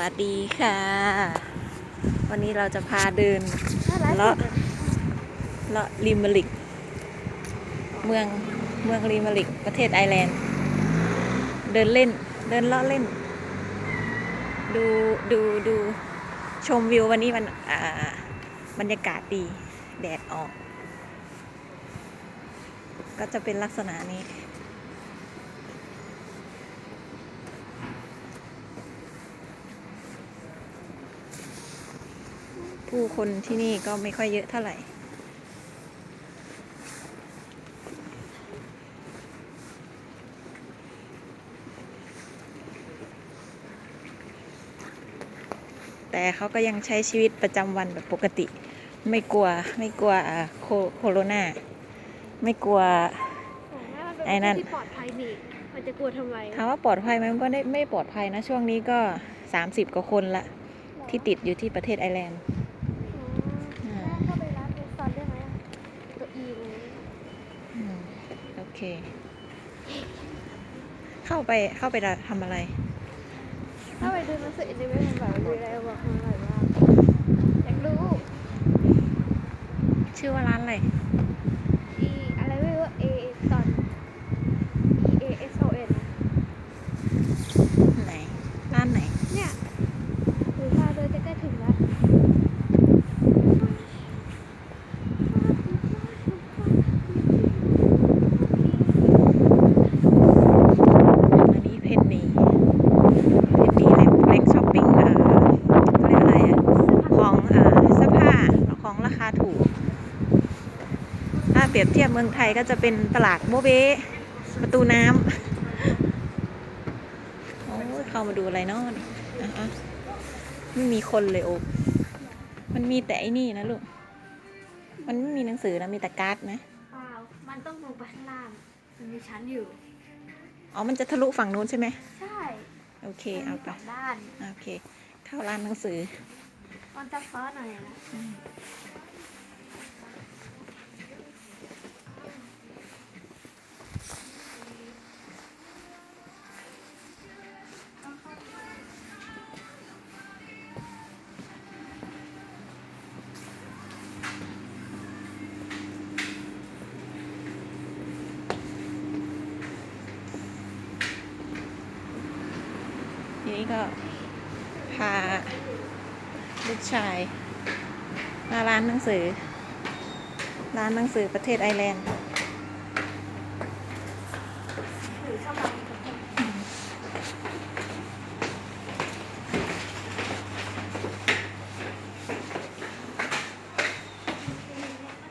วัสดีค่ะ วันนี้เราจะพาเดินเลาะเลาะริมเมลิก เมืองเมืองริมเมลิก ประเทศไอร์แลนด์ เดินเล่น เดินเลาะเล่น ดูดูดูชมวิววันนี้มันอ่าบรรยากาศดี แดดออก ก็จะเป็นลักษณะนี้ ผู้คนที่นี่ก็ไม่ค่อยเยอะเท่าไหร่ แต่เขาก็ยังใช้ชีวิตประจำวันแบบปกติ ไม่กลัวไม่กลัวอ่าโคโคโรนาไม่กลัวไอ้ไอ้นั่นั่นนที่ปลอดภัยนี่มันจะกลัวทำไมถามว่าปลอดภัยไหมมันก็ได้ไม่ปลอดภัยนะ ช่วงนี้ก็ 30 กว่าคนละที่ติดอยู่ที่ประเทศไอร์แลนด์ อ๋อแล้วเข้าไปร้านเรสซอนได้ไหมอะตัวอีเลย อืมโอ เค เข้าไปเข้าไปทำอะไร ถ้าไปดูหนังสือในเว็บมันแบบมีอะไรบอกมาหน่อยว่าอยากรู้ชื่อว่าร้านอะไร อีอะไรไม่รู้เอซอน E A S O N ไหน ร้านไหน เนี่ยหรือพาเดินจะใกล้ถึงแล้ว อันนี้เพนนีเพนนีแหล่งแหล่งช้อปปิ้งเอ่อเขาเรียกอะไรอะของเอ่อเสื้อผ้าของราคาถูก ถ้าเป รียบเทียบเมืองไทยก็จะเป็นตลาดโมเบประตูน้ำโอ้ยเข้ามาดูอะไรเนาะนี่อะอะไม่มีคนเลยโอ้มันมีแต่ไอ้นี่นะลูก มันไม่มีหนังสือนะมีแต่การ์ดนะเปล่ามันต้องลงไปข้างล่างมันมีชั้นอยู่ อ๋อ มันจะทะลุฝั่งนู้นใช่ไหม ใช่ โอเคมันเอามีไปสองด้าน โอเค เข้าร้านหนังสือมันจะฟ้าหน่อยนะ นี้ก็พาลูกชายมาร้านหนังสือ ร้านหนังสือประเทศไอร์แลนด์ หรือเข้ามา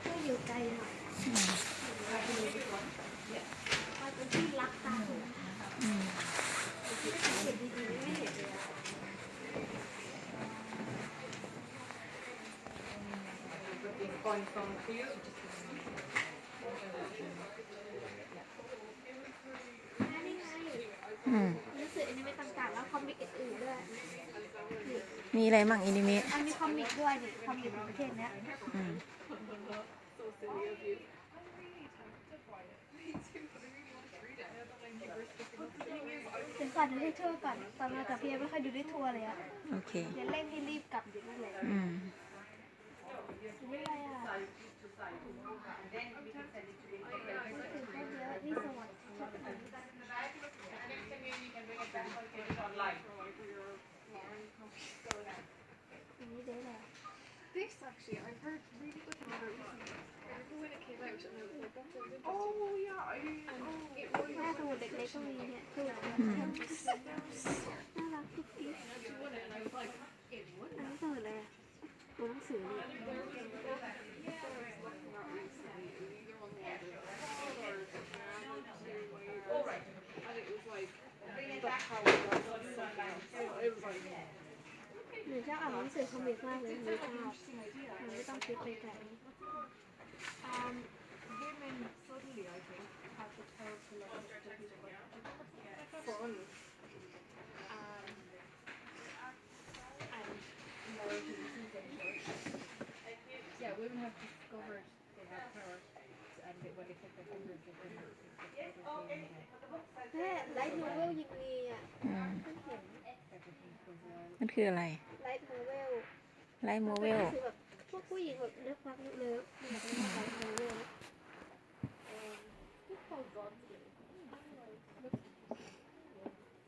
ก็อยู่ไกลหน่อยมันเป็นที่รักตาหู อืม เห็นดีๆไม่เห็นเลยอะ แม่นี่ไงอืม หนังสืออนิเมะต่างๆ แล้วคอมิกอื่นๆด้วยนี่มีอะไรมั่งอินิเมะอันนี้คอมิกด้วยนี่คอมิกของประเทศเนี้ยอืมเดี๋ยวก่อนดูได้ทั่วร์ก่อน ตอนมากับพี่ยังไม่ค่อยดูได้ทั่วร์เลยอะโอเค เดี๋ยวเร่งให้รีบกลับอยู่นั่นแหละ อืม This actually, I heard really good about it recently. I remember when it came out, and I was like, "That sounds interesting." Oh yeah, I. Oh, it was. แม่สมุดเด็กๆก็มีเนี่ยคือแบบอื ตัวหนังสือนี่ And it was like the power of something else. It was like หนูชอบอ่านหนังสือคอมิกมากเลยหนูชอบมันไม่ต้องคิดไปไกล um, women suddenly, I think, have the power to like Yeah, women have discovered they have power, and they, when they click their fingers, they can. แม่ไลท์โนเวลยังมีอะอืมเพิ่งเห็น Everything goes well. มันคืออะไรไลท์โมเวลไลท์โมเวลคือแบบพวกผู้หญิงแบบเลิฟรักเลิฟมันแบบเป็นไลท์โมเวล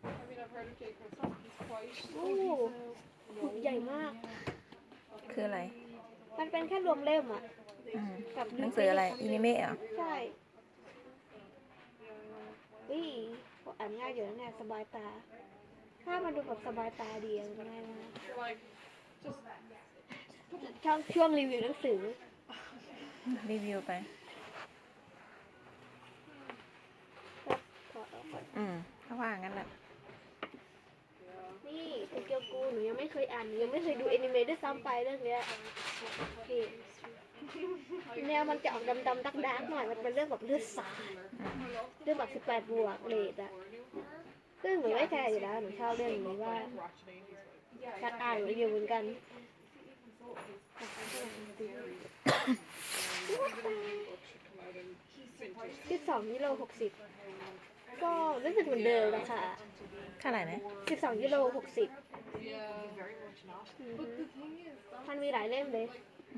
I mean, I've heard of Jake Hudson. He's quite. โอ้หุบใหญ่มาก คืออะไร มันเป็นแค่รวมเล่มอะอืมกับหนังสืออะไรอินิเมะเหรอใช่วิอ่านง่ายอยู่แล้วเนี่ยสบายตา ถ้ามันดูแบบสบายตาดีอะมันง่ายมาก Like, just ช่องช่วงรีวิวหนังสือ รีวิวไปถอดออกก่อนอืมถ้าว่างั้นแหละนี่โตเกูหนูยังไม่เคยอ่านหนูยังไม่เคยดูแอนิเมะด้วยซ้ำไปเรื่องเนี้ยโอเคแนวมันจะออกดำๆดักๆหน่อยมันเป็นเรื่องแบบเลือดสาดเรื่องแบบ18บวกเลดอะซึ่งหนูไม่แคร์อยู่แล้วหนูชอบเรื่องนี้ว่าการอ่านรีวิวเหมือนกันสิบสองกิโลหกสิบ ก็รู้สึกเหมือนเดิมนะคะเท่าไหร่นะสิบสองกิโลหกสิบ yeah. But the thing is, that มันมีหลายเล่มเลย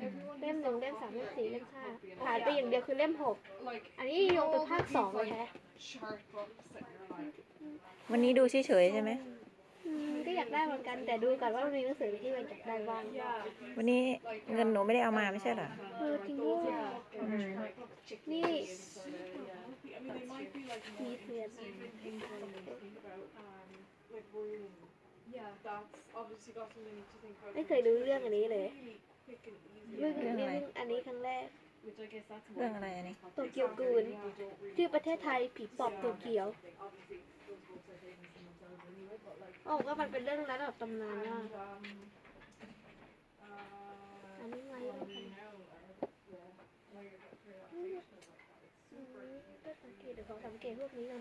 everyone เล่มหนึ่งเล่มสามเล่มสี่เล่มห้าผ่านไปอย่างเดียวคือเล่มหก like อันนี้ยงเป็นภาคสองเลยแฮะ chart books that you're like, วันนี้ดูเฉยๆใช่ไหมอืมก็อยากได้เหมือนกันแต่ดูก่อนว่ามันมีหนังสือที่มันอยากได้บ้าง yeah, วันนี้เงินหนูไม่ได้เอามาไม่ใช่เหรอเออจริงด้วยอืมนี่ I mean, they might be like มี more เทียน things about um like room. Yeah, that's obviously got something to think about. ไม่เคยดูเรื่องอันนี้เลย Really quick and easy. เรื่องเรื่องอะไรเรื่องอันนี้ครั้งแรก Which I guess that's เรื่องอะไรอันนี้ โตเกียวกูนชื่อประเทศไทยผีปอบโตเกียวโอ้ก็มันเป็นเรื่องระดับตำนานมากอันนี้ไง อืมก็สังเกตเดี๋ยวขอสังเกตพวกนี้กัน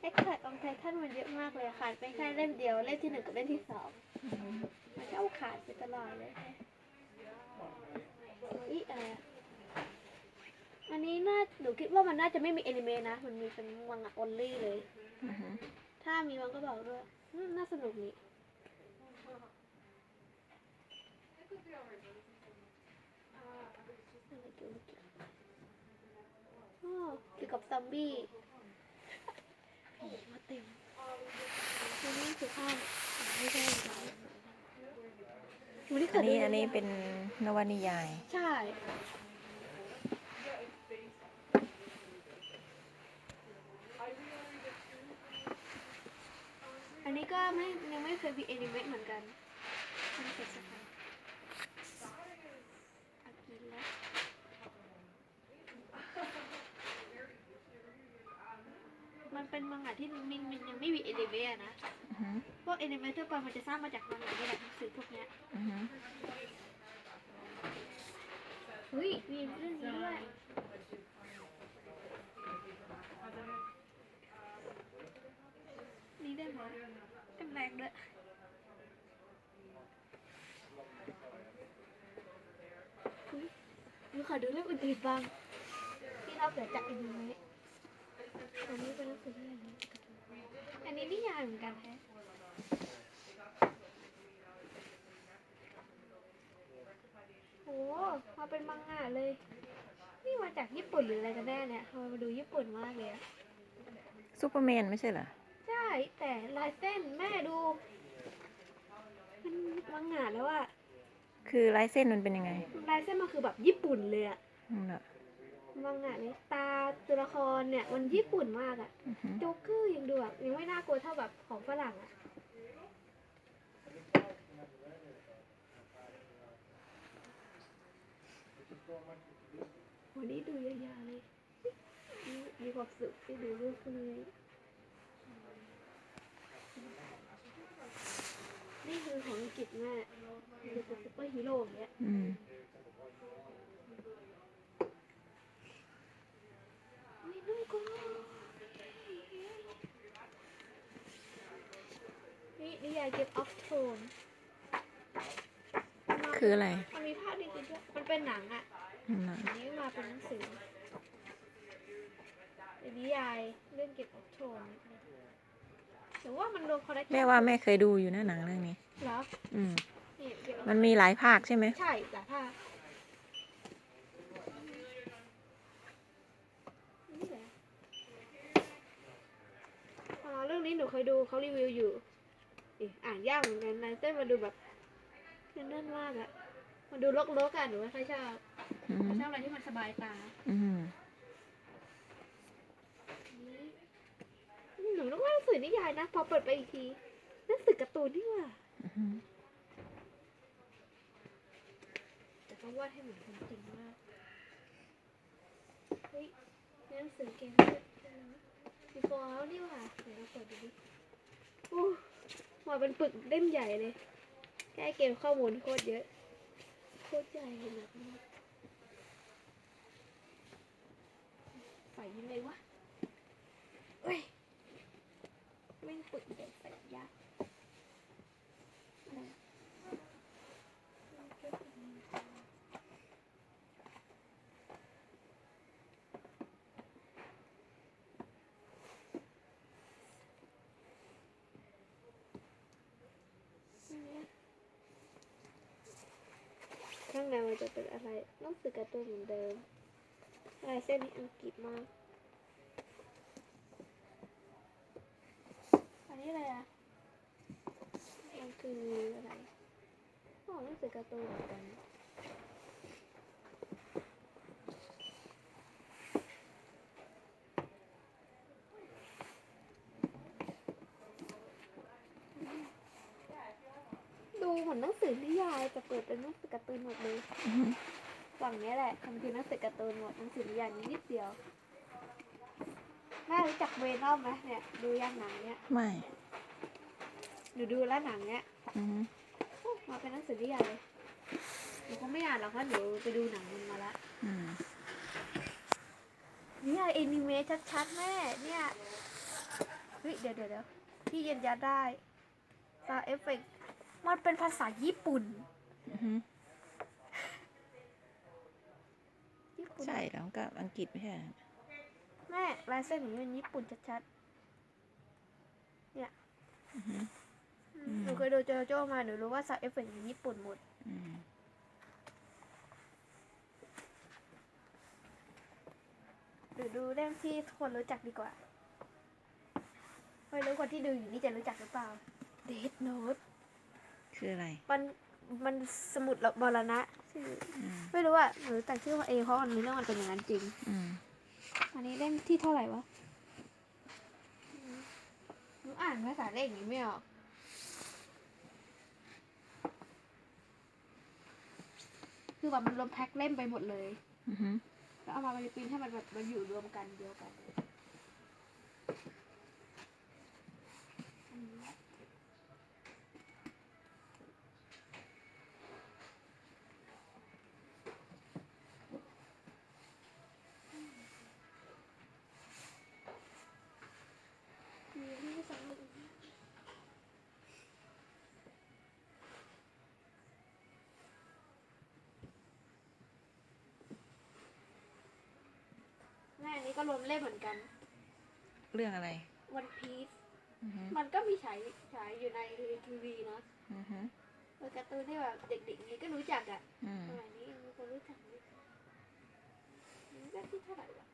เอ็กซ์แทองไททันมันเยอะมากเลยอะขาดไปแค่เล่มเดียวเล่มที่หนึ่งกับเล่มที่สองมันก็เอาขาดไปตลอดเลยอีอะไรอันนี้น่าหนูคิดว่ามันน่าจะไม่มีแอนิเมะนะ มันมีเป็นมังงะออนลี่เลย ถ้ามีมันก็บอกด้วย น่าสนุกนี่อะไรเกี่ยวกับอ๋อ เกี่ยวกับซอมบี้ผีมาเต็มอันนี้คือข้าวไม่ใช่วันนี้เคอัยนดูนี้อันนี้เป็นนวนิยาย ใช่อันนี้ก็ไม่ยังไม่เคยมีแอนิเมะเหมือนกันมันเป็นสไตล์อากิระ มันเป็นมังงะที่มันมันยังไม่มีแอนิเมะอะนะอือหือพวกแอนิเมะทั่วไปมันจะสร้างมาจากมังงะนี่แหละหนังสือพวกเนี้ยอือหือเฮ้ยมีเรื่องนี้ด้วยนี่ได้ไหมเต็มแรงด้วยเฮ้ยหนูขอดูเรื่องอื่นๆบ้างที่เราเกิดจากแอนิเมะ อันนี้เป็นหนังสือเรื่องนี้อันนี้นิยายเหมือนกันแฮะโอ้มาเป็นมังงะเลย นี่มาจากญี่ปุ่นหรืออะไรกันแน่เนี่ยทำไมมาดูญี่ปุ่นมากเลยอะซูเปอร์แมนไม่ใช่เหรอ ใช่ แต่ลายเส้นแม่ดู มันมังงะแล้วอะคือลายเส้นมันเป็นยังไง ลายเส้นมันคือแบบญี่ปุ่นเลยอะ อืมเหรอ มังงะเนี่ยตาตัวละครเนี่ยมันญี่ปุ่นมากอะอือหือ โจ๊กเกอร์ยังดูแบบยังไม่น่ากลัวเท่าแบบของฝรั่งอะวันนี้ดูยาวๆเลยมีมีความสุขที่ดูเรื่องพวกนี้นี่คือของอังกฤษแม่คือเป็นซุปเปอร์ฮีโร่อย่างเงี้ย อืม ไม่น่ากลัวนี่นิยาย Game of Thrones คืออะไร มันมีภาพดีๆด้วยมันเป็นหนังอะอืมเหรออันนี้มาเป็นหนังสือเอเป็นนิยายเรื่องเกี่ยวกับโชนหรือว่ามันรวมคอลเลกชันแม่ว่าแม่เคยดูอยู่นะหนังเรื่องนี้เหรอ อืมนี่เกี่ยวกับมันมีหลายภาคใช่ไหม ใช่แต่ถ้านี่แหละอ๋อ เรื่องนี้หนูเคยดูเขารีวิวอยู่อีอ่านยากเหมือนกันนะเต้นมาดูแบบเน่นๆมากอะมันดูลกๆอะหนูไม่ค่อยชอบอืมชอบอะไรที่มันสบายตาอืมหนูต้องว่าหนังสือนิยายนะ พอเปิดไปอีกทีหนังสือการ์ตูนนี่หว่าอืมแต่เขาวาดให้เหมือนคนจริงมาก เฮ้ยนี่หนังสือเกม มีฟอลนี่ว่าเดี๋ยวเราเปิดดูดิโอ้มาเป็นปึกเล่มใหญ่เลยแค่เกมข้อมูลโคตรเยอะโคตรใหญ่เลยนะใส่ยังไงวะเฮ้ยไม่ปึกเด็กใส่ยากอะไรอะข้าง ในมันจะเป็นอะไรหนังสือการ์ตูนเหมือนเดิมลายเส้นนี้อังกฤษมาก อันนี้อะไรอะ มันคืออะไรอ๋อหนังสือการ์ตูนเหมือนกัน ดูเหมือนหนังสือนิยายแต่เปิดเป็นหนังสือการ์ตูนหมดเลยอืมฝั่งนี้แหละทำคือหนังสือการ์ตูนหมดหนังสือนิยายนี้นิดเดียวแม่รู้จักเวนอมไหมเนี่ยดูยังหนังเนี้ยไม่หนูดูแล้วหนังเนี้ยอืมโอ้มาเป็นหนังสือนิยายเลยหนูคงไม่อ่านหรอกเพราะหนูไปดูหนังมันมาละอืมนิยายแอนิเมะชัดๆแม่เนี่ยเฮ้ยเดี๋ยวเดี๋ยวเดี๋ยวพี่ยืนยันได้ซาเอฟเฟก มันเป็นภาษาญี่ปุ่น อืมญี่ปุ่นใช่แล้วก็อังกฤษไม่ใช่เหรอแม่ลายเส้นหนูเป็นญี่ปุ่นชัดๆ เนี่ยอืมอืม หนูเคยดูโจโจ้มาหนูรู้ว่าซาเอฟเฟกต์ญี่ปุ่นหมด อืมหรือดูเล่มที่ทุกคนรู้จักดีกว่า ไม่รู้คนที่ดูอยู่นี่จะรู้จักหรือเปล่า Death Note คืออะไร มันมันสมุดบรณะชื่ออืมไม่รู้อะหนูแต่งชื่อมาเองเพราะมันเรื่องมันเป็นอย่างนั้นจริง อืมอันนี้เล่มที่เท่าไหร่วะหนูอ่านภาษาเลขอย่างนี้ไม่ออกคือแบบมันรวมแพ็คเล่มไปหมดเลย อืมแล้วเอามาเป็นปริ้นให้มันแบบมันอยู่รวมกันเดียวกันอืมมีที่สองอีกนะแม่อันนี้ก็ รวมเล่มเหมือนกัน เรื่องอะไร วันพีซอืมมันก็มีฉายฉายอยู่ในทีวีเนาะอืมเป็นการ์ตูนที่แบบเด็กๆนี้ก็รู้จักอะอืมสมัยนี้มีคนรู้จักไหมนี่ก็ที่เท่าไหร่วะ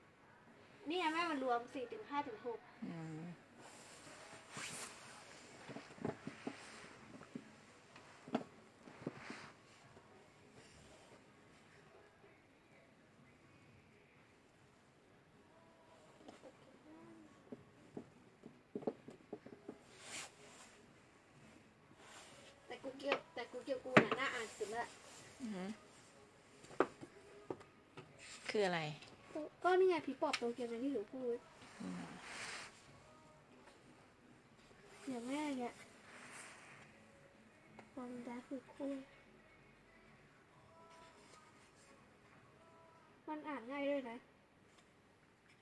นี่ไงแม่มันรวมสี่ถึงห้าถึงหกอืม แต่กูเกียวแต่กูเกียวกูน่ะ น่าอ่านสุดละอืมคืออะไร ก็นี่ไงผีปอบโตเกียวไงที่หนูพูดอืมอย่างแม่เนี่ยความรักคือคู่มันอ่านง่ายด้วยนะ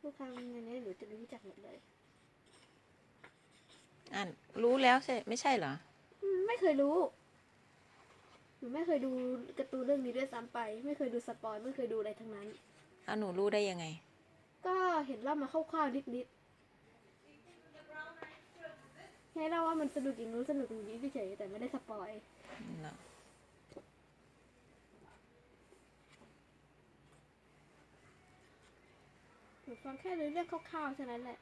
ทุกครั้งในนี้หนูจะรู้จักหมดเลย อ่านรู้แล้วใช่ไม่ใช่เหรอ อืมไม่เคยรู้ห นูไม่เคยดูการ์ตูนเรื่องนี้ด้วยซ้ำไป ไม่เคยดูสปอยไม่เคยดูอะไรทั้งนั้น เอาหนูรู้ได้ยังไง ก็เห็นเล่ามาคร่าวๆนิดๆให้เล่าว่ามันสนุกอย่างนู้นสนุกอย่างนี้เฉยๆแต่ไม่ได้สปอยเนาะหนูฟังแค่เรื่องคร่าวๆเท่านั้นแหละ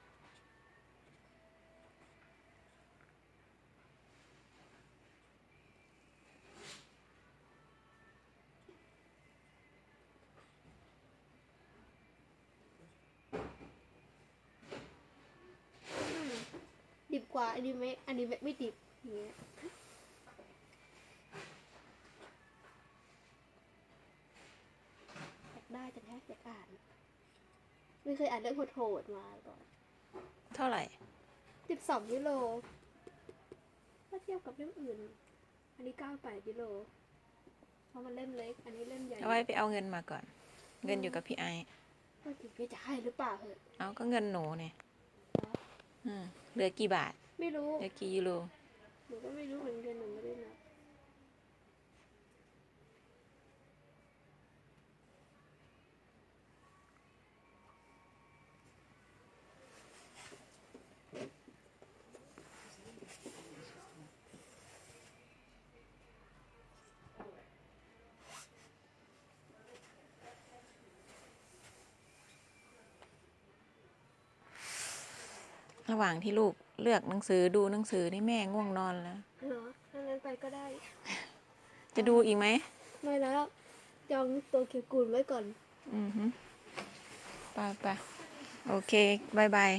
อืมดิบกว่า อันนี้ไม่ อันนี้ไม่ไม่ดิบอย่างเงี้ยอยากได้จังแฮะอยากอ่าน ไม่เคยอ่านเรื่องโหดๆมาก่อนเท่าไหร่ สิบสองกิโลถ้าเทียบกับเล่มอื่น อันนี้เก้าแปดกิโล เพราะมันเล่มเล็ก อันนี้เล่มใหญ่เอาไว้ไปเอาเงินมาก่อน เงินอยู่กับพี่ไอก็ถึงพี่จะให้หรือเปล่าเหอะเอาก็เงินหนูเนี่ยอืมเหลือกี่บาท ไม่รู้เหลือกี่ยูโรหนูก็ไม่รู้เหมือนกันหนูไม่ได้นับระหว่างที่ลูก เลือกหนังสือดูหนังสือนี่แม่ง่วงนอนแล้ว เหรอถ้างั้นไปก็ได้ จะดูอีกไหมไม่แล้ว จองตัวเคียวกูลไว้ก่อน อือฮึไปไปโอเคบายบาย